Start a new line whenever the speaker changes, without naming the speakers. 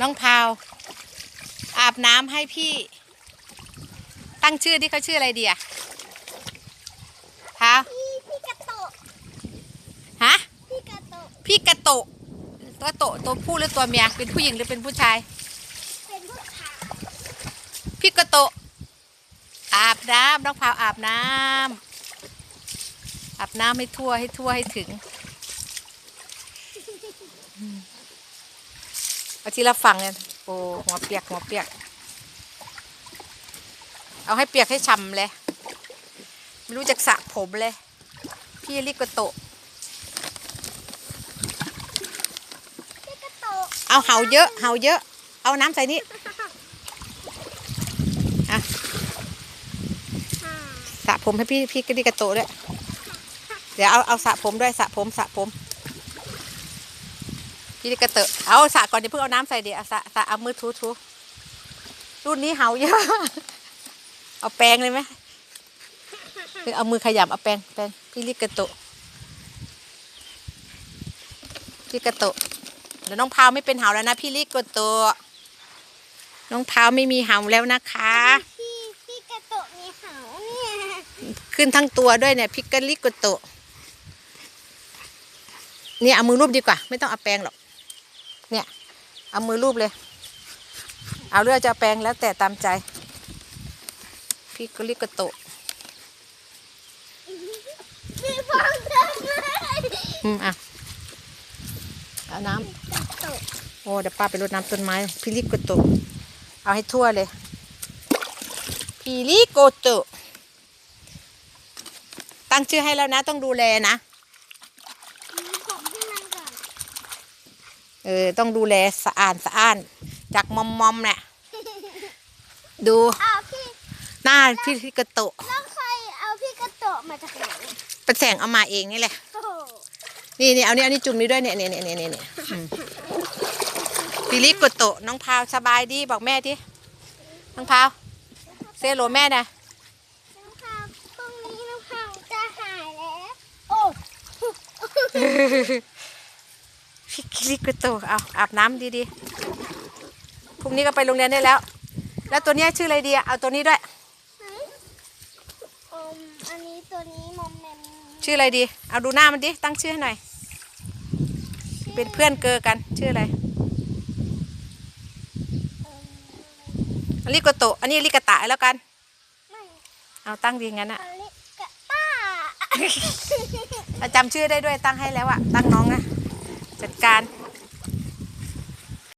น้องพาว อาบน้ำให้พี่ ตั้งชื่อที่เขาชื่ออะไรดีอะพาว
พี่พี่กระโตะ
ฮะ
พี่กระโตะ
พี่กระโตะตัวโตะตัวผู้หรือตัวเมีย เป็นผู้หญิงหรือเป็นผู้ชาย
เป็นผู้ชาย
พี่กระโตะอาบน้ำน้องพาวอาบน้ำอาบน้ำให้ทั่วให้ทั่วให้ถึงอืม เอาทีละฝั่งเลยโอ้หัวเปียกหัวเปียก เอาให้เปียกให้ฉ่ำเลยไม่รู้จักสระผมเลย พี่ริกโตะ
พี่กระโตะ
เอาเห่าเยอะเห่าเยอะ เอาน้ำใส่นี่อะ
อ่า
สระผมให้พี่พี่กริกโตะด้วยเดี๋ยวเอาเอาสระผมด้วยสระผมสระผม พี่กระเตอะเอาสระก่อนเดี๋ยวเพิ่งเอาน้ำใส่เดี๋ยวเอาสระสระเอามือถูถูรุ่นนี้เห่าเยอะเอาแปรงเลยไหมหรือเอามือขยำเอาแปรงแปรงพี่ลิกระโตะพี่กระโตะแล้วน้องพาวไม่เป็นเห่าแล้วนะพี่ลิกระโตะน้องพาวไม่มีเห่าแล้วนะคะ
พี่พี่กระโตะมีเขาเนี่ย
ขึ้นทั้งตัวด้วยเนี่ยพิกาลิโกโตะเนี่ยเอามือรูปดีกว่า ไม่ต้องเอาแปรงหรอกเนี่ย เอามือรูปเลย เอาเลือกจะเอาแปรงแล้วแต่ตามใจพิกาลิโกโตะ
พี่ฟังเดินเลย
อืมอะเอาน้
กระโตะำ
โอ้เดี๋ยวป้าไปรดน้ำต้นไม้พิลิโกโตะเอาให้ทั่วเลยพิลิโกโตะตั้งชื่อให้แล้วนะต้องดูแลนะ
ผมให้มันก่อน
เออต้องดูแลสะอาดสะอ้านจากมอมมอมๆเนี่ยดู
อ้าวพี่
หน้าพี่ที่กระโตะ
แล้วใครเอาพี่กระโตะมาจากไหน
ประแสงเอามาเองนี่แหละ
โอ้โห
นี่นี่เอานี่เอานี่จุ่มนี่ด้วยเนี่ยเนี่ยเนี่ยเนี่ยเนี่ยอืมพี่ลิกกระโตะน้องพาวสบายดีบอกแม่ดิน้องพาวเซโลแม่นะ
น้องพาวพรุ่งนี้น้องพาวจะหายแล้วโอ้
พี่ลิกกระโตะเอาอาบน้ำดีๆพรุ่งนี้ก็ไปโรงเรียนได้แล้ว แล้วตัวเนี้ยชื่ออะไรดีอะเอาตัวนี้ด้วย
ไหนอมอันนี้ตัวนี้มอมแมม
ชื่ออะไรดี เอาดูหน้ามันดิ ตั้งชื่อให้หน่อย เป็นเพื่อนเกอกัน ชื่ออะไร
เอิ่ม
ลิโกโตะอันนี้ลิกาตะแล้วกัน
ไม่
เอาตั้งดีงั้นอะ
อลิกะต้า
เราจำชื่อได้ด้วยตั้งให้แล้วอะตั้งน้องนะ จัดการ